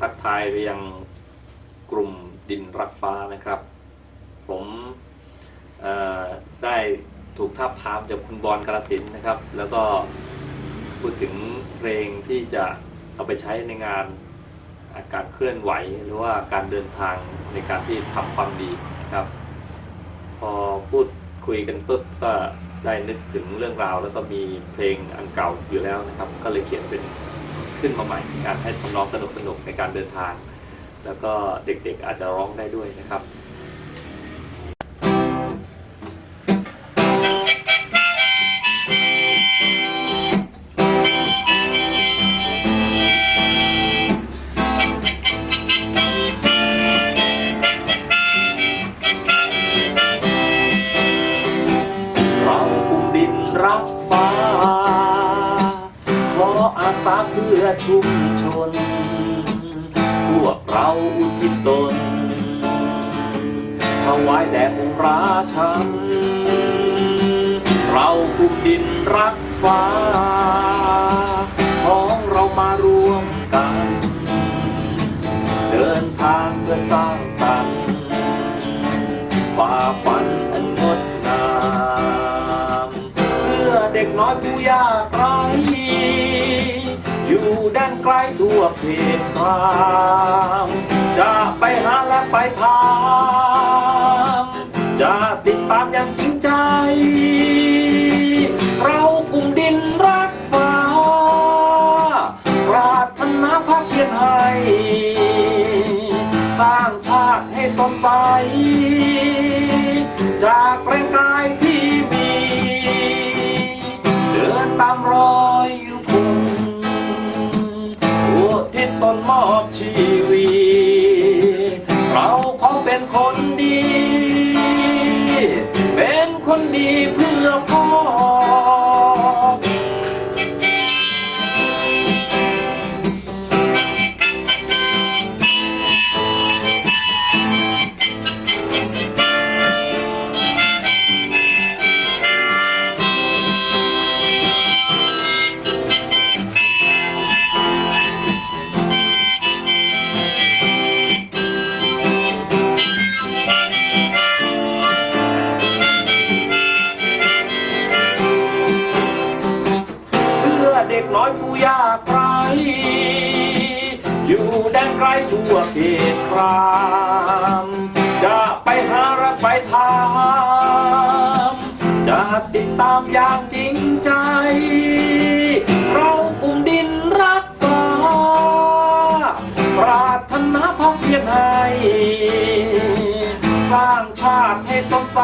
ทักทายไปยังกลุ่มดินรักฟ้านะครับ ผมได้ถูกท้าบทามจากคุณบอลกระสินนะครับ แล้วก็พูดถึงเพลงที่จะเอาไปใช้ในงานอาการเคลื่อนไหวหรือว่าการเดินทางในการที่ทำความดีนะครับ พอพูดคุยกันปุ๊บก็ได้นึกถึงเรื่องราว แล้วก็มีเพลงอันเก่าอยู่แล้วนะครับ ก็เลยเขียนเป็น ขึ้นมาใหม่ การให้ทำนองสนุกสนุกๆในการเดินทาง แล้วก็เด็กๆอาจจะร้องได้ด้วยนะครับ ออาเพื่อชุมชน พวกเราอุทิศตนถวายแด่องค์ราชันเราอุ้มดินรักฟ้า ของเรามารวมกัน เดินทางเพื่อสร้างสรรค์ฝ่าฝันอันงดงาม เพื่อเด็กน้อยผู้ยากไร้ อยู่ด้านไกลทั่วเพศกลางจะไปหาและไปทำจะติดตามอย่างจริงใจ เรากลุ่มดินรักฟ้าปราถนาภาคเพียรให้สร้างชาติให้สดใสจากแร ม เด็กน้อยผู้ยากไร้อยู่แดนไกลทั่วเขตคราม จะไปหาและไปทำจะติดตามอย่างจริงใจ เรากลุ่มดินรักษาปรารถนาพักเพียรให้สร้างชาติให้สดใส